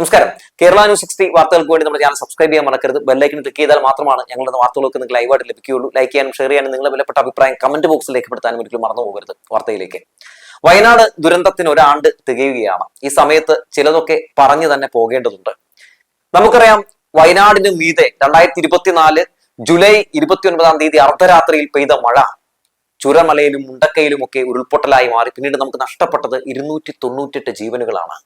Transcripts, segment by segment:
നമസ്കാരം. Kerala news sixty വാർത്തകൾക്ക് വേണ്ടി നമ്മുടെ ചാനൽ സബ്സ്ക്രൈബ് ചെയ്യാൻ മറക്കരുത്. ബെല്ലൈക്കൻ ക്ലിക്ക് ചെയ്താൽ മാത്രമാണ് ഞങ്ങളുടെ വാർത്തകളൊക്കെ നിങ്ങൾക്ക് ലൈവായിട്ട് ലഭിക്കുകയുള്ളൂ. ലൈക്ക് ചെയ്യാനും ഷെയർ ചെയ്യാനും നിങ്ങളുടെ വിലപ്പെട്ട അഭിപ്രായം കമന്റ് ബോക്സിൽ രേഖപ്പെടുത്താനും ഒരിക്കലും മറന്നു പോകരുത്. വാർത്തയിലേക്ക്. വയനാട് ദുരന്തത്തിന് ഒരാണ്ട് തികയുകയാണ്. ഈ സമയത്ത് ചിലതൊക്കെ പറഞ്ഞു തന്നെ പോകേണ്ടതുണ്ട്. നമുക്കറിയാം വയനാടിന് മീതെ രണ്ടായിരത്തി ഇരുപത്തിനാല് ജൂലൈ ഇരുപത്തി ഒൻപതാം തീയതി അർദ്ധരാത്രിയിൽ പെയ്ത മഴ ചുരമലയിലും മുണ്ടക്കയിലും ഒക്കെ ഉരുൾപൊട്ടലായി മാറി. പിന്നീട് നമുക്ക് നഷ്ടപ്പെട്ടത് ഇരുന്നൂറ്റി തൊണ്ണൂറ്റെട്ട് ജീവനുകളാണ്.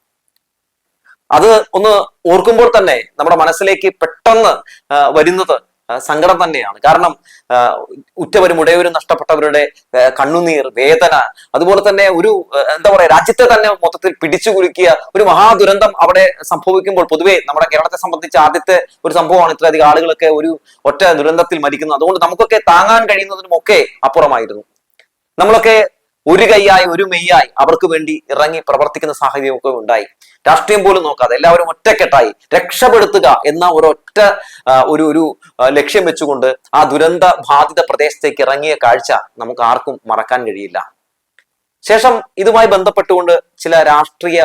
അത് ഒന്ന് ഓർക്കുമ്പോൾ തന്നെ നമ്മുടെ മനസ്സിലേക്ക് പെട്ടെന്ന് വരുന്നത് സങ്കടം തന്നെയാണ്. കാരണം ഉറ്റവരും ഉടയവരും നഷ്ടപ്പെട്ടവരുടെ കണ്ണുനീർ വേദന അതുപോലെ തന്നെ ഒരു എന്താ പറയാ രാജ്യത്തെ തന്നെ മൊത്തത്തിൽ പിടിച്ചു കുലുക്കിയ ഒരു മഹാദുരന്തം അവിടെ സംഭവിക്കുമ്പോൾ പൊതുവെ നമ്മുടെ കേരളത്തെ സംബന്ധിച്ച് ആദ്യത്തെ ഒരു സംഭവമാണ് ഇത്രയധികം ആളുകളൊക്കെ ഒരു ഒറ്റ ദുരന്തത്തിൽ മരിക്കുന്നത്. അതുകൊണ്ട് നമുക്കൊക്കെ താങ്ങാൻ കഴിയുന്നതിനും ഒക്കെ അപ്പുറമായിരുന്നു. നമ്മളൊക്കെ ഒരു കൈയായി ഒരു മെയ്യായി അവർക്ക് വേണ്ടി ഇറങ്ങി പ്രവർത്തിക്കുന്ന സാഹചര്യമൊക്കെ ഉണ്ടായി. രാഷ്ട്രീയം പോലും നോക്കാതെ എല്ലാവരും ഒറ്റക്കെട്ടായി രക്ഷപ്പെടുത്തുക എന്ന ഒരൊറ്റ ഒരു ഒരു ലക്ഷ്യം വെച്ചുകൊണ്ട് ആ ദുരന്ത ബാധിത പ്രദേശത്തേക്ക് ഇറങ്ങിയ കാഴ്ച നമുക്ക് ആർക്കും മറക്കാൻ കഴിയില്ല. ശേഷം ഇതുമായി ബന്ധപ്പെട്ടുകൊണ്ട് ചില രാഷ്ട്രീയ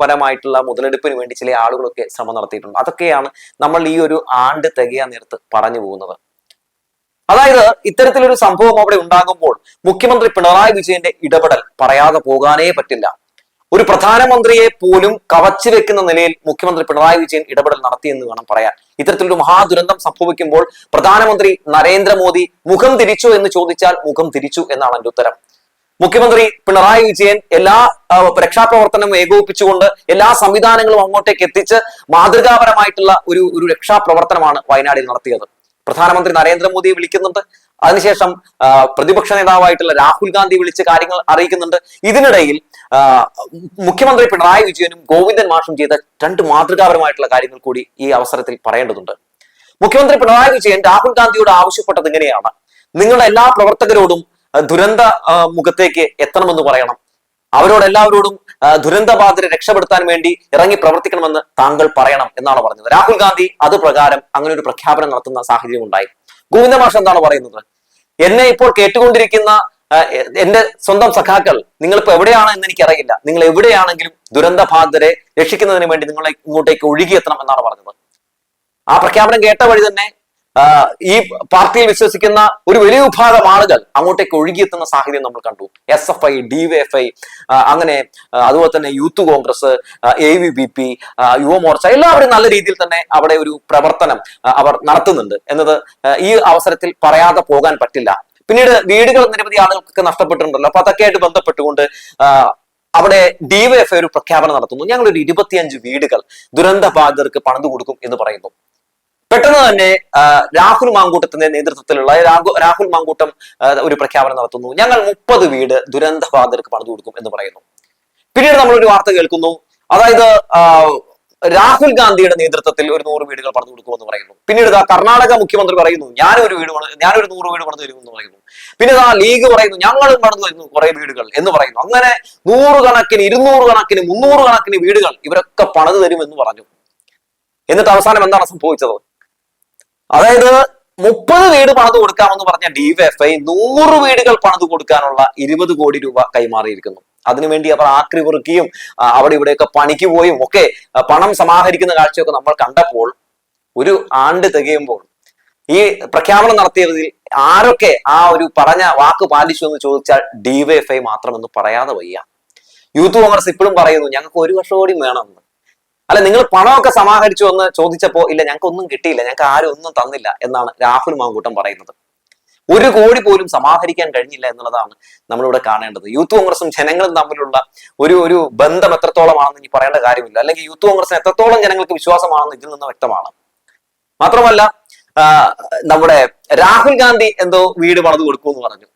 പരമായിട്ടുള്ള മുതലെടുപ്പിന് വേണ്ടി ചില ആളുകളൊക്കെ ശ്രമം നടത്തിയിട്ടുണ്ട്. അതൊക്കെയാണ് നമ്മൾ ഈ ഒരു ആണ്ട് തികയാൻ നേരത്ത് പറഞ്ഞു പോകുന്നത്. അതായത് ഇത്തരത്തിലൊരു സംഭവം അവിടെ ഉണ്ടാകുമ്പോൾ മുഖ്യമന്ത്രി പിണറായി വിജയന്റെ ഇടപെടൽ പറയാതെ പോകാനേ പറ്റില്ല. ഒരു പ്രധാനമന്ത്രിയെ പോലും കവച്ചു വെക്കുന്ന നിലയിൽ മുഖ്യമന്ത്രി പിണറായി വിജയൻ ഇടപെടൽ നടത്തിയെന്ന് വേണം പറയാൻ. ഇത്തരത്തിലൊരു മഹാദുരന്തം സംഭവിക്കുമ്പോൾ പ്രധാനമന്ത്രി നരേന്ദ്രമോദി മുഖം തിരിച്ചു എന്ന് ചോദിച്ചാൽ മുഖം തിരിച്ചു എന്നാണ് എന്റെ ഉത്തരം. മുഖ്യമന്ത്രി പിണറായി വിജയൻ എല്ലാ രക്ഷാപ്രവർത്തനം ഏകോപിപ്പിച്ചുകൊണ്ട് എല്ലാ സംവിധാനങ്ങളും അങ്ങോട്ടേക്ക് എത്തിച്ച് മാതൃകാപരമായിട്ടുള്ള ഒരു ഒരു രക്ഷാപ്രവർത്തനമാണ് വയനാടിൽ നടത്തിയത്. പ്രധാനമന്ത്രി നരേന്ദ്രമോദിയെ വിളിക്കുന്നുണ്ട്. അതിനുശേഷം പ്രതിപക്ഷ നേതാവായിട്ടുള്ള രാഹുൽ ഗാന്ധി വിളിച്ച് കാര്യങ്ങൾ അറിയിക്കുന്നുണ്ട്. ഇതിനിടയിൽ മുഖ്യമന്ത്രി പിണറായി വിജയനും ഗോവിന്ദൻ മാഷും ചെയ്ത രണ്ട് മാതൃകാപരമായിട്ടുള്ള കാര്യങ്ങൾ കൂടി ഈ അവസരത്തിൽ പറയേണ്ടതുണ്ട്. മുഖ്യമന്ത്രി പിണറായി വിജയൻ രാഹുൽ ഗാന്ധിയോട് ആവശ്യപ്പെട്ടത് ഇങ്ങനെയാണ്. നിങ്ങളുടെ എല്ലാ പ്രവർത്തകരോടും ദുരന്ത മുഖത്തേക്ക് എത്തണമെന്ന് പറയണം. അവരോട് എല്ലാവരോടും ആ, ദുരന്തബാധിതരെ രക്ഷപ്പെടുത്താൻ വേണ്ടി ഇറങ്ങി പ്രവർത്തിക്കണമെന്ന് താങ്കൾ പറയണം എന്നാണ് പറഞ്ഞത്. രാഹുൽ ഗാന്ധി അത് പ്രകാരം അങ്ങനെ ഒരു പ്രഖ്യാപനം നടത്തുന്ന സാഹചര്യം ഉണ്ടായി. ഗോവിന്ദ മാഷ് എന്താണ് പറയുന്നത്? എന്നെ ഇപ്പോൾ കേട്ടുകൊണ്ടിരിക്കുന്ന എന്റെ സ്വന്തം സഖാക്കൾ നിങ്ങളിപ്പോ എവിടെയാണ് എന്ന് എനിക്കറിയില്ല. നിങ്ങൾ എവിടെയാണെങ്കിലും ദുരന്ത ബാധിതരെ രക്ഷിക്കുന്നതിന് വേണ്ടി നിങ്ങളെ ഇങ്ങോട്ടേക്ക് ഒഴുകിയെത്തണം എന്നാണ് പറഞ്ഞത്. ആ പ്രഖ്യാപനം കേട്ട വഴി തന്നെ ഈ പാർട്ടിയിൽ വിശ്വസിക്കുന്ന ഒരു വലിയ വിഭാഗം ആളുകൾ അങ്ങോട്ടേക്ക് ഒഴുകിയെത്തുന്ന സാഹചര്യം നമ്മൾ കണ്ടു. S F I D V F I അങ്ങനെ അതുപോലെ തന്നെ Youth Congress A B V P Yuvamorcha എല്ലാവരും നല്ല രീതിയിൽ തന്നെ അവിടെ ഒരു പ്രവർത്തനം അവർ നടത്തുന്നുണ്ട് എന്നത് ഈ അവസരത്തിൽ പറയാതെ പോകാൻ പറ്റില്ല. പിന്നീട് വീടുകൾ നിരവധി ആളുകൾക്ക് നഷ്ടപ്പെട്ടിട്ടുണ്ടല്ലോ. അപ്പൊ അതൊക്കെ ആയിട്ട് ബന്ധപ്പെട്ടുകൊണ്ട് അവിടെ ഡിവൈഎഫ്ഐ ഒരു പ്രഖ്യാപനം നടത്തുന്നു. ഞങ്ങൾ ഒരു ഇരുപത്തിയഞ്ച് വീടുകൾ ദുരന്ത ബാധിതർക്ക് പണിതു കൊടുക്കും എന്ന് പറയുന്നു. പെട്ടെന്ന് തന്നെ രാഹുൽ മാങ്കൂട്ടത്തിന്റെ നേതൃത്വത്തിലുള്ള രാഹു- രാഹുൽ മാങ്കൂട്ടം ഒരു പ്രഖ്യാപനം നടത്തുന്നു. ഞങ്ങൾ മുപ്പത് വീട് ദുരന്ത ബാധിതർക്ക് പണിതു കൊടുക്കും എന്ന് പറയുന്നു. പിന്നീട് നമ്മൾ ഒരു വാർത്ത കേൾക്കുന്നു. അതായത് രാഹുൽ ഗാന്ധിയുടെ നേതൃത്വത്തിൽ ഒരു നൂറ് വീടുകൾ പറഞ്ഞു കൊടുക്കുമെന്ന് പറയുന്നു. പിന്നീട് ഇതാ കർണാടക മുഖ്യമന്ത്രി പറയുന്നു ഞാനൊരു വീട് ഞാനൊരു നൂറ് വീട് പറഞ്ഞു തരുമെന്ന് പറയുന്നു. പിന്നെ ഇതാ ലീഗ് പറയുന്നു ഞങ്ങളും പറഞ്ഞു തരുന്നു കുറെ വീടുകൾ എന്ന് പറയുന്നു. അങ്ങനെ നൂറ് കണക്കിന് ഇരുന്നൂറ് കണക്കിന് മുന്നൂറ് കണക്കിന് വീടുകൾ ഇവരൊക്കെ പണിതു തരുമെന്ന് പറഞ്ഞു. എന്നിട്ട് അവസാനം എന്താണ് സംഭവിച്ചത്? അതായത് മുപ്പത് വീട് പണിത് കൊടുക്കാമെന്ന് പറഞ്ഞ ഡിവൈഎഫ്ഐ നൂറ് വീടുകൾ പണിത് കൊടുക്കാനുള്ള ഇരുപത് കോടി രൂപ കൈമാറിയിരിക്കുന്നു. അതിനുവേണ്ടി അവർ ആക്രി പെറുക്കിയും അവിടെ ഇവിടെയൊക്കെ പണിക്ക് പോയും ഒക്കെ പണം സമാഹരിക്കുന്ന കാഴ്ചയൊക്കെ നമ്മൾ കണ്ടപ്പോൾ ഒരു ആണ്ട് തികയുമ്പോൾ ഈ പ്രഖ്യാപനം നടത്തിയതിൽ ആരൊക്കെ ആ ഒരു പറഞ്ഞ വാക്ക് പാലിച്ചു എന്ന് ചോദിച്ചാൽ ഡിവൈഎഫ്ഐ മാത്രമെന്ന് പറയാതെ വയ്യ. യൂത്ത് കോൺഗ്രസ് ഇപ്പോഴും പറയുന്നു ഞങ്ങൾക്ക് ഒരു വർഷം കൂടി വേണമെന്ന് അല്ല നിങ്ങൾ പണമൊക്കെ സമാഹരിച്ചു എന്ന് ചോദിച്ചപ്പോ ഇല്ല ഞങ്ങൾക്ക് ഒന്നും കിട്ടിയില്ല ഞങ്ങൾക്ക് ആരും ഒന്നും തന്നില്ല എന്നാണ് രാഹുൽ മാങ്കൂട്ടം പറയുന്നത്. ഒരു കോടി പോലും സമാഹരിക്കാൻ കഴിഞ്ഞില്ല എന്നുള്ളതാണ് നമ്മളിവിടെ കാണേണ്ടത്. യൂത്ത് കോൺഗ്രസും ജനങ്ങളും തമ്മിലുള്ള ഒരു ഒരു ബന്ധം എത്രത്തോളമാണെന്ന് ഇനി പറയേണ്ട കാര്യമില്ല. അല്ലെങ്കിൽ യൂത്ത് കോൺഗ്രസിന് എത്രത്തോളം ജനങ്ങൾക്ക് വിശ്വാസമാണെന്ന് ഇതിൽ നിന്ന് വ്യക്തമാണ്. മാത്രമല്ല നമ്മുടെ രാഹുൽ ഗാന്ധി എന്തോ വീട് പണിത് കൊടുക്കുമെന്ന് പറഞ്ഞു.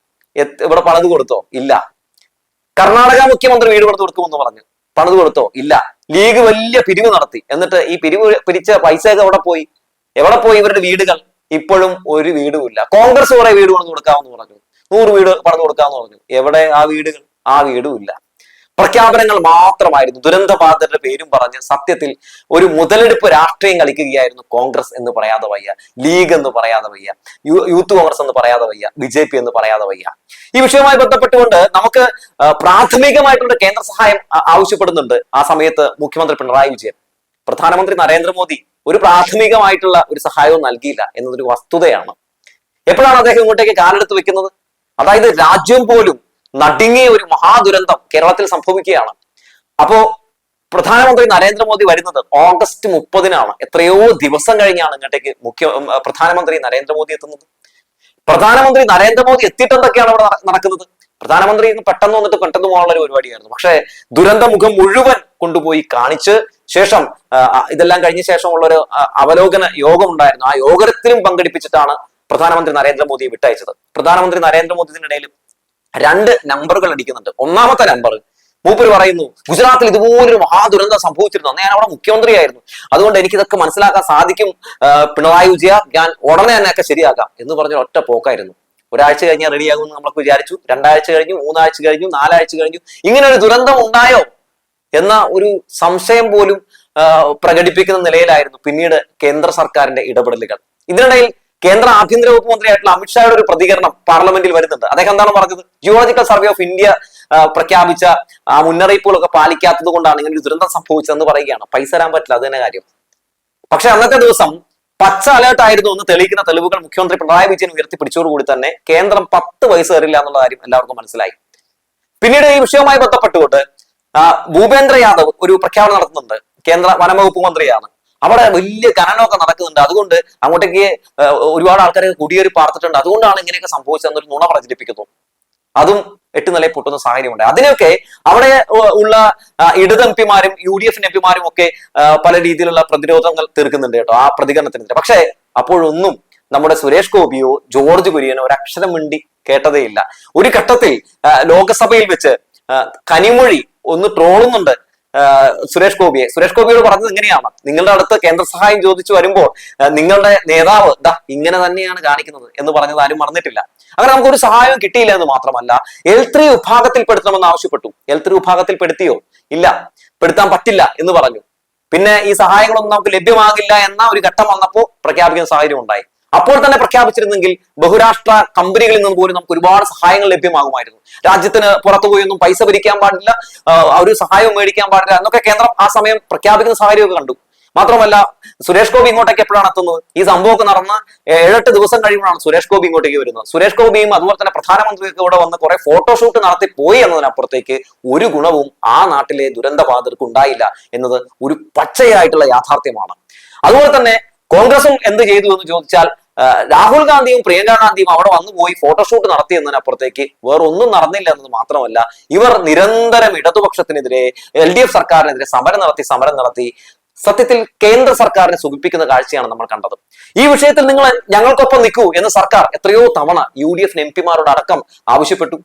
ഇവിടെ പണിത് കൊടുത്തോ? ഇല്ല. കർണാടക മുഖ്യമന്ത്രി വീട് പണിത് കൊടുക്കുമെന്ന് പറഞ്ഞു. പണിത് കൊടുത്തോ? ഇല്ല. ലീഗ് വലിയ പിരിവ് നടത്തി. എന്നിട്ട് ഈ പിരിവ് പിരിച്ച പൈസയൊക്കെ എവിടെ പോയി? എവിടെ പോയി ഇവരുടെ വീടുകൾ? ഇപ്പോഴും ഒരു വീടും ഇല്ല. കോൺഗ്രസ് കുറെ വീട് പണിത് കൊടുക്കാമെന്ന് പറഞ്ഞു. നൂറ് വീട് പണിത് കൊടുക്കാമെന്ന് പറഞ്ഞു. എവിടെ ആ വീടുകൾ? ആ വീടും ഇല്ല. പ്രഖ്യാപനങ്ങൾ മാത്രമായിരുന്നു. ദുരന്ത ബാധിതരുടെ പേരും പറഞ്ഞ് സത്യത്തിൽ ഒരു മുതലെടുപ്പ് രാഷ്ട്രീയം കളിക്കുകയായിരുന്നു കോൺഗ്രസ് എന്ന് പറയാതെ വയ്യ ലീഗ് എന്ന് പറയാതെ വയ്യ യൂത്ത് കോൺഗ്രസ് എന്ന് പറയാതെ വയ്യ ബി ജെ പി എന്ന് പറയാതെ വയ്യ. ഈ വിഷയവുമായി ബന്ധപ്പെട്ടുകൊണ്ട് നമുക്ക് പ്രാഥമികമായിട്ടുള്ള കേന്ദ്ര സഹായം ആവശ്യപ്പെടുന്നുണ്ട് ആ സമയത്ത് മുഖ്യമന്ത്രി പിണറായി വിജയൻ. പ്രധാനമന്ത്രി നരേന്ദ്രമോദി ഒരു പ്രാഥമികമായിട്ടുള്ള ഒരു സഹായവും നൽകിയില്ല എന്നതൊരു വസ്തുതയാണ്. എപ്പോഴാണ് അദ്ദേഹം ഇങ്ങോട്ടേക്ക് കാലെടുത്ത് വെക്കുന്നത്? അതായത് രാജ്യം പോലും നടുങ്ങിയ ഒരു മഹാദുരന്തം കേരളത്തിൽ സംഭവിക്കുകയാണ്. അപ്പോ പ്രധാനമന്ത്രി നരേന്ദ്രമോദി വരുന്നത് ഓഗസ്റ്റ് മുപ്പതിനാണ്. എത്രയോ ദിവസം കഴിഞ്ഞാണ് ഇങ്ങോട്ടേക്ക് മുഖ്യ പ്രധാനമന്ത്രി നരേന്ദ്രമോദി എത്തുന്നത്. പ്രധാനമന്ത്രി നരേന്ദ്രമോദി എത്തിയിട്ട് എന്തൊക്കെയാണ് അവിടെ നടക്കുന്നത്? പ്രധാനമന്ത്രി പെട്ടെന്ന് വന്നിട്ട് പെട്ടെന്ന് പോകാനുള്ള ഒരു പരിപാടിയായിരുന്നു. പക്ഷേ ദുരന്ത മുഖം മുഴുവൻ കൊണ്ടുപോയി കാണിച്ച് ശേഷം ഇതെല്ലാം കഴിഞ്ഞ ശേഷമുള്ള ഒരു അവലോകന യോഗം ഉണ്ടായിരുന്നു ആ യോഗത്തിലും പങ്കെടുപ്പിച്ചിട്ടാണ് പ്രധാനമന്ത്രി നരേന്ദ്രമോദിയെ വിട്ടയച്ചത്. പ്രധാനമന്ത്രി നരേന്ദ്രമോദി ഇതിനിടയിൽ രണ്ട് നമ്പറുകൾ അടിക്കുന്നുണ്ട്. ഒന്നാമത്തെ നമ്പർ മൂപ്പര് പറയുന്നു ഗുജറാത്തിൽ ഇതുപോലൊരു മഹാദുരന്തം സംഭവിച്ചിരുന്നു. അന്ന് ഞാൻ അവിടെ മുഖ്യമന്ത്രിയായിരുന്നു. അതുകൊണ്ട് എനിക്ക് ഇതൊക്കെ മനസ്സിലാക്കാൻ സാധിക്കും. പിണറായി വിജയ ഞാൻ ഉടനെ തന്നെ ഒക്കെ ശരിയാക്കാം. എന്ന് പറഞ്ഞ ഒറ്റ പോക്കായിരുന്നു. ഒരാഴ്ച കഴിഞ്ഞാൽ റെഡിയാകുമെന്ന് നമ്മളൊക്കെ വിചാരിച്ചു. രണ്ടാഴ്ച കഴിഞ്ഞു മൂന്നാഴ്ച കഴിഞ്ഞു നാലാഴ്ച കഴിഞ്ഞു. ഇങ്ങനെ ഒരു ദുരന്തം ഉണ്ടായോ? എന്ന ഒരു സംശയം പോലും പ്രകടിപ്പിക്കുന്ന നിലയിലായിരുന്നു പിന്നീട് കേന്ദ്ര സർക്കാരിന്റെ ഇടപെടലുകൾ. ഇതിനിടയിൽ കേന്ദ്ര ആഭ്യന്തര വകുപ്പ് മന്ത്രിയായിട്ടുള്ള അമിത്ഷായുടെ ഒരു പ്രതികരണം പാർലമെന്റിൽ വരുന്നുണ്ട്. അദ്ദേഹം എന്താണ് പറഞ്ഞത്? ജിയോളജിക്കൽ സർവേ ഓഫ് ഇന്ത്യ പ്രഖ്യാപിച്ച ആ മുന്നറിയിപ്പുകളൊക്കെ പാലിക്കാത്തത് കൊണ്ടാണ് ഇങ്ങനെ ഒരു ദുരന്തം സംഭവിച്ചതെന്ന് പറയുകയാണ്. പൈസ തരാൻ പറ്റില്ല അത് തന്നെ കാര്യം. പക്ഷെ അന്നത്തെ ദിവസം പച്ച അലേർട്ട് ആയിരുന്നു എന്ന് തെളിയിക്കുന്ന തെളിവുകൾ മുഖ്യമന്ത്രി പിണറായി വിജയൻ ഉയർത്തിപ്പിടിച്ചതോടുകൂടി തന്നെ കേന്ദ്രം പത്ത് പൈസ തരില്ല എന്നുള്ള കാര്യം എല്ലാവർക്കും മനസ്സിലായി. പിന്നീട് ഈ വിഷയവുമായി ബന്ധപ്പെട്ടുകൊണ്ട് ഭൂപേന്ദ്ര യാദവ് ഒരു പ്രഖ്യാപനം നടത്തുന്നുണ്ട്. കേന്ദ്ര വനം വകുപ്പ് മന്ത്രിയാണ്. അവിടെ വലിയ ഖനനമൊക്കെ നടക്കുന്നുണ്ട്. അതുകൊണ്ട് അങ്ങോട്ടേക്ക് ഒരുപാട് ആൾക്കാർ കുടിയേറി പാർത്തിട്ടുണ്ട്. അതുകൊണ്ടാണ് ഇങ്ങനെയൊക്കെ സംഭവിച്ചതെന്നൊരു നുണ പ്രചരിപ്പിക്കുന്നു. അതും എട്ട് നിലയിൽ പൊട്ടുന്ന സാഹചര്യമുണ്ട്. അതിനൊക്കെ അവിടെ ഉള്ള ഇടത് എം പിമാരും യു ഡി എഫിന്റെ എം പിമാരും ഒക്കെ പല രീതിയിലുള്ള പ്രതിരോധങ്ങൾ തീർക്കുന്നുണ്ട് കേട്ടോ ആ പ്രതികരണത്തിനെതിരെ. പക്ഷേ അപ്പോഴൊന്നും നമ്മുടെ സുരേഷ് ഗോപിയോ ജോർജ് കുര്യനോ ഒരു അക്ഷരം മിണ്ടി കേട്ടതേയില്ല. ഒരു ഘട്ടത്തിൽ ലോക്സഭയിൽ വെച്ച് കനിമൊഴി ഒന്ന് ട്രോളുന്നുണ്ട്. സുരേഷ് ഗോപിയെ. സുരേഷ് ഗോപിയോട് പറഞ്ഞത് ഇങ്ങനെയാണ്. നിങ്ങളുടെ അടുത്ത് കേന്ദ്ര സഹായം ചോദിച്ചു വരുമ്പോൾ നിങ്ങളുടെ നേതാവ് ദാ ഇങ്ങനെ തന്നെയാണ് കാണിക്കുന്നത് എന്ന് പറഞ്ഞത് ആരും മറന്നിട്ടില്ല. അങ്ങനെ നമുക്കൊരു സഹായവും കിട്ടിയില്ല എന്ന് മാത്രമല്ല എൽ ത്രീ വിഭാഗത്തിൽ പെടുത്തണമെന്ന് ആവശ്യപ്പെട്ടു. എൽ ത്രീ വിഭാഗത്തിൽ പെടുത്തിയോ ഇല്ല. പെടുത്താൻ പറ്റില്ല എന്ന് പറഞ്ഞു. പിന്നെ ഈ സഹായങ്ങളൊന്നും നമുക്ക് ലഭ്യമാകില്ല എന്ന ഒരു ഘട്ടം വന്നപ്പോൾ പ്രഖ്യാപിക്കുന്ന സാഹചര്യം ഉണ്ടായി. അപ്പോൾ തന്നെ പ്രഖ്യാപിച്ചിരുന്നെങ്കിൽ ബഹുരാഷ്ട്ര കമ്പനികളിൽ നിന്ന് പോലും നമുക്ക് ഒരുപാട് സഹായങ്ങൾ ലഭ്യമാകുമായിരുന്നു. രാജ്യത്തിന് പുറത്തു പോയൊന്നും പൈസ ഭരിക്കാൻ പാടില്ല ഒരു സഹായവും മേടിക്കാൻ പാടില്ല എന്നൊക്കെ കേന്ദ്രം ആ സമയം പ്രഖ്യാപിക്കുന്ന സാഹചര്യമൊക്കെ കണ്ടു. മാത്രമല്ല സുരേഷ് ഗോപി ഇങ്ങോട്ടേക്ക് എപ്പോഴാണ് എത്തുന്നത്? ഈ സംഭവമൊക്കെ നടന്ന ഏഴെട്ട് ദിവസം കഴിയുമ്പോഴാണ് സുരേഷ് ഗോപി ഇങ്ങോട്ടേക്ക് വരുന്നത്. സുരേഷ് ഗോപിയും അതുപോലെ തന്നെ പ്രധാനമന്ത്രിയൊക്കെ ഇവിടെ വന്ന് കുറെ ഫോട്ടോഷൂട്ട് നടത്തി പോയി എന്നതിനപ്പുറത്തേക്ക് ഒരു ഗുണവും ആ നാട്ടിലെ ദുരന്തബാധിതർക്ക് ഉണ്ടായില്ല എന്നത് ഒരു പച്ചയായിട്ടുള്ള യാഥാർത്ഥ്യമാണ്. അതുപോലെ തന്നെ കോൺഗ്രസും എന്ത് ചെയ്തു എന്ന് ചോദിച്ചാൽ രാഹുൽ ഗാന്ധിയും പ്രിയങ്ക ഗാന്ധിയും അവിടെ വന്നു പോയി ഫോട്ടോഷൂട്ട് നടത്തി വേറൊന്നും വേറെ ഒന്നും നടന്നില്ല എന്നത് മാത്രമല്ല ഇവർ നിരന്തരം ഇടതുപക്ഷത്തിനെതിരെ എൽ ഡി എഫ് സർക്കാരിനെതിരെ സമരം നടത്തി സമരം നടത്തി സത്യത്തിൽ കേന്ദ്ര സർക്കാരിനെ സുഖിപ്പിക്കുന്ന കാഴ്ചയാണ് നമ്മൾ കണ്ടത്. ഈ വിഷയത്തിൽ നിങ്ങൾ ഞങ്ങൾക്കൊപ്പം നിൽക്കൂ എന്ന് സർക്കാർ എത്രയോ തവണ യു ഡി എഫ് എം പിമാരോട് അടക്കം ആവശ്യപ്പെട്ടു.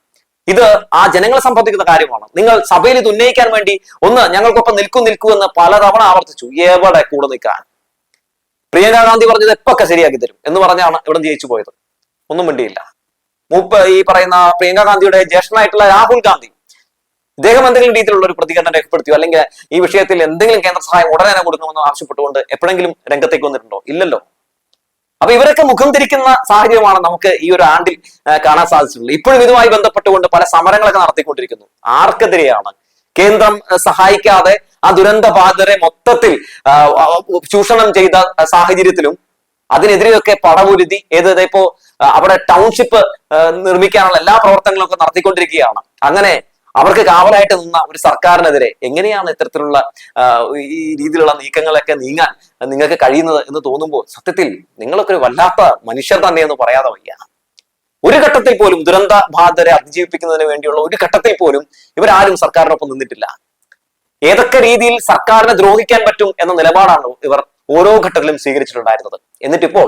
ഇത് ആ ജനങ്ങളെ സംബന്ധിക്കുന്ന കാര്യമാണ്. നിങ്ങൾ സഭയിൽ ഇത് ഉന്നയിക്കാൻ വേണ്ടി ഒന്ന് ഞങ്ങൾക്കൊപ്പം നിൽക്കൂ നിൽക്കൂ എന്ന് പലതവണ ആവർത്തിച്ചു. എവിടെ കൂടെ നിൽക്കാൻ? പ്രിയങ്ക ഗാന്ധി പറഞ്ഞത് എപ്പൊക്കെ ശരിയാക്കി തരും എന്ന് പറഞ്ഞാണ് ഇവിടെ ജയിച്ചു പോയത്. ഒന്നും വേണ്ടിയില്ല മൂപ്പ് ഈ പറയുന്ന പ്രിയങ്ക ഗാന്ധിയുടെ ജ്യേഷ്ഠനായിട്ടുള്ള രാഹുൽ ഗാന്ധി ഇദ്ദേഹം എന്തെങ്കിലും രീതിയിലുള്ള ഒരു പ്രതികരണം രേഖപ്പെടുത്തിയോ? അല്ലെങ്കിൽ ഈ വിഷയത്തിൽ എന്തെങ്കിലും കേന്ദ്ര സഹായം ഉടനെ തന്നെ കൊടുക്കണമെന്ന് ആവശ്യപ്പെട്ടുകൊണ്ട് എപ്പോഴെങ്കിലും രംഗത്തേക്ക് വന്നിട്ടുണ്ടോ? ഇല്ലല്ലോ. അപ്പൊ ഇവരൊക്കെ മുഖം തിരിക്കുന്ന സാഹചര്യമാണ് നമുക്ക് ഈ ഒരു ആണ്ടിൽ കാണാൻ സാധിച്ചിട്ടുള്ളത്. ഇപ്പോഴും ഇതുമായി ബന്ധപ്പെട്ടുകൊണ്ട് പല സമരങ്ങളൊക്കെ നടത്തിക്കൊണ്ടിരിക്കുന്നു. ആർക്കെതിരെയാണ്? കേന്ദ്രം സഹായിക്കാതെ ആ ദുരന്ത ബാധിതരെ മൊത്തത്തിൽ ചൂഷണം ചെയ്ത സാഹചര്യത്തിലും അതിനെതിരെയൊക്കെ പടപൊരുതി ഏത് ഇപ്പോ അവിടെ ടൗൺഷിപ്പ് നിർമ്മിക്കാനുള്ള എല്ലാ പ്രവർത്തനങ്ങളും ഒക്കെ നടത്തിക്കൊണ്ടിരിക്കുകയാണ്. അങ്ങനെ അവർക്ക് കാവലായിട്ട് നിന്ന ഒരു സർക്കാരിനെതിരെ എങ്ങനെയാണ് ഇത്തരത്തിലുള്ള ഈ രീതിയിലുള്ള നീക്കങ്ങളൊക്കെ നീങ്ങാൻ നിങ്ങൾക്ക് കഴിയുന്നത് എന്ന് തോന്നുമ്പോൾ സത്യത്തിൽ നിങ്ങളൊക്കെ ഒരു വല്ലാത്ത മനുഷ്യർ തന്നെ എന്ന് പറയാതെ വയ്യ ഒരു ഘട്ടത്തിൽ പോലും ദുരന്ത ബാധിതരെ അതിജീവിപ്പിക്കുന്നതിന് വേണ്ടിയുള്ള ഒരു ഘട്ടത്തിൽ പോലും ഇവരാരും സർക്കാരിനൊപ്പം നിന്നിട്ടില്ല. ഏതൊക്കെ രീതിയിൽ സർക്കാരിനെ ദ്രോഹിക്കാൻ പറ്റും എന്ന നിലപാടാണ് ഇവർ ഓരോ ഘട്ടത്തിലും സ്വീകരിച്ചിട്ടുണ്ടായിരുന്നത്. എന്നിട്ടിപ്പോൾ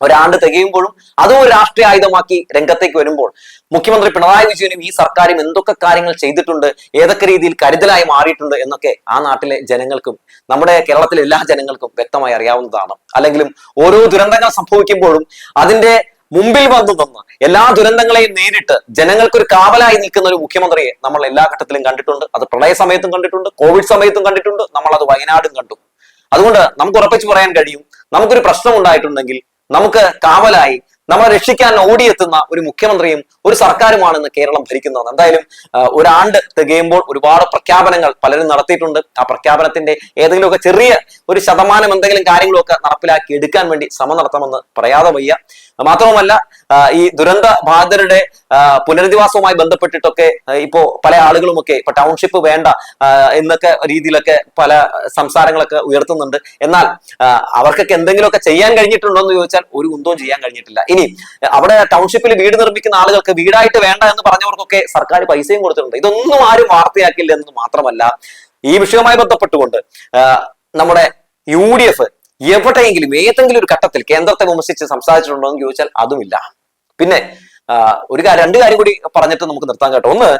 ഒരാണ്ട് തികയുമ്പോഴും അതും ഒരു രാഷ്ട്രീയ ആയുധമാക്കി രംഗത്തേക്ക് വരുമ്പോൾ മുഖ്യമന്ത്രി പിണറായി വിജയനും ഈ സർക്കാരും എന്തൊക്കെ കാര്യങ്ങൾ ചെയ്തിട്ടുണ്ട് ഏതൊക്കെ രീതിയിൽ കരുതലായി മാറിയിട്ടുണ്ട് എന്നൊക്കെ ആ നാട്ടിലെ ജനങ്ങൾക്കും നമ്മുടെ കേരളത്തിലെ എല്ലാ ജനങ്ങൾക്കും വ്യക്തമായി അറിയാവുന്നതാണ്. അല്ലെങ്കിലും ഓരോ ദുരന്തങ്ങൾ സംഭവിക്കുമ്പോഴും അതിന്റെ മുമ്പിൽ വന്നു നിന്ന് എല്ലാ ദുരന്തങ്ങളെയും നേരിട്ട് ജനങ്ങൾക്ക് ഒരു കാവലായി നിൽക്കുന്ന ഒരു മുഖ്യമന്ത്രിയെ നമ്മൾ എല്ലാ ഘട്ടത്തിലും കണ്ടിട്ടുണ്ട്. അത് പ്രളയ സമയത്തും കണ്ടിട്ടുണ്ട് കോവിഡ് സമയത്തും കണ്ടിട്ടുണ്ട് നമ്മൾ അത് വയനാടും കണ്ടു. അതുകൊണ്ട് നമുക്ക് ഉറപ്പിച്ച് പറയാൻ കഴിയും നമുക്കൊരു പ്രശ്നം ഉണ്ടായിട്ടുണ്ടെങ്കിൽ നമുക്ക് കാവലായി നമ്മളെ രക്ഷിക്കാൻ ഓടിയെത്തുന്ന ഒരു മുഖ്യമന്ത്രിയും ഒരു സർക്കാരുമാണെന്ന് കേരളം ഭരിക്കുന്നത് എന്തായാലും ഒരാണ്ട് തികയുമ്പോൾ ഒരുപാട് പ്രഖ്യാപനങ്ങൾ പലരും നടത്തിയിട്ടുണ്ട്. ആ പ്രഖ്യാപനത്തിന്റെ ഏതെങ്കിലുമൊക്കെ ചെറിയ ഒരു ശതമാനം എന്തെങ്കിലും കാര്യങ്ങളൊക്കെ നടപ്പിലാക്കി എടുക്കാൻ വേണ്ടി ശ്രമം നടത്തണമെന്ന് പറയാതെ വയ്യ. മാത്രവുമല്ല ഈ ദുരന്ത ബാധിതരുടെ പുനരധിവാസവുമായി ബന്ധപ്പെട്ടിട്ടൊക്കെ ഇപ്പോ പല ആളുകളുമൊക്കെ ഇപ്പൊ ടൗൺഷിപ്പ് വേണ്ട എന്നൊക്കെ രീതിയിലൊക്കെ പല സംസാരങ്ങളൊക്കെ ഉയർത്തുന്നുണ്ട്. എന്നാൽ അവർക്കൊക്കെ എന്തെങ്കിലുമൊക്കെ ചെയ്യാൻ കഴിഞ്ഞിട്ടുണ്ടോ എന്ന് ചോദിച്ചാൽ ഒരു കുന്തവും ചെയ്യാൻ കഴിഞ്ഞിട്ടില്ല. ഇനി അവിടെ ടൗൺഷിപ്പിൽ വീട് നിർമ്മിക്കുന്ന ആളുകൾക്ക് വീടായിട്ട് വേണ്ട എന്ന് പറഞ്ഞവർക്കൊക്കെ സർക്കാർ പൈസയും കൊടുത്തിട്ടുണ്ട്. ഇതൊന്നും ആരും വാർത്തയാക്കില്ല എന്ന് മാത്രമല്ല ഈ വിഷയവുമായി ബന്ധപ്പെട്ടുകൊണ്ട് നമ്മുടെ യു ഡി എഫ് എവിടെയെങ്കിലും ഏതെങ്കിലും ഒരു ഘട്ടത്തിൽ കേന്ദ്രത്തെ വിമർശിച്ച് സംസാരിച്ചിട്ടുണ്ടോ എന്ന് ചോദിച്ചാൽ അതുമില്ല. പിന്നെ ഒരു രണ്ട് കാര്യം കൂടി പറഞ്ഞിട്ട് നമുക്ക് നിർത്താൻ കേട്ടോ. ഒന്ന്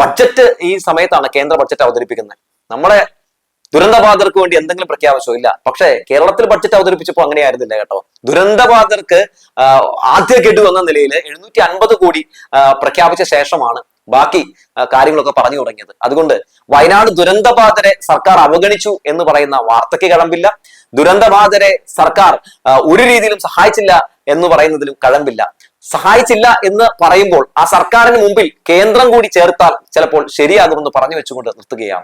ബഡ്ജറ്റ് ഈ സമയത്താണ് കേന്ദ്ര ബഡ്ജറ്റ് അവതരിപ്പിക്കുന്നത്. നമ്മളെ ദുരന്തബാധർക്ക് വേണ്ടി എന്തെങ്കിലും പ്രഖ്യാപിച്ചോ ഇല്ല. പക്ഷേ കേരളത്തിൽ ബഡ്ജറ്റ് അവതരിപ്പിച്ചപ്പോൾ അങ്ങനെയായിരുന്നില്ല കേട്ടോ. ദുരന്തബാധർക്ക് ആദ്യ ഗഡു എന്ന നിലയിൽ എഴുന്നൂറ്റി അൻപത് കോടി പ്രഖ്യാപിച്ച ശേഷമാണ് ബാക്കി കാര്യങ്ങളൊക്കെ പറഞ്ഞു തുടങ്ങിയത്. അതുകൊണ്ട് വയനാട് ദുരന്തബാധരെ സർക്കാർ അവഗണിച്ചു എന്ന് പറയുന്ന വാർത്തയ്ക്ക് കഴമ്പില്ല. ദുരന്തബാധരെ സർക്കാർ ഒരു രീതിയിലും സഹായിച്ചില്ല എന്ന് പറയുന്നതിലും കഴമ്പില്ല. സഹായിച്ചില്ല എന്ന് പറയുമ്പോൾ ആ സർക്കാരിന് മുമ്പിൽ കേന്ദ്രം കൂടി ചേർത്താൽ ചിലപ്പോൾ ശരിയാകുമെന്ന് പറഞ്ഞു വെച്ചുകൊണ്ട് നിർത്തുകയാണ്.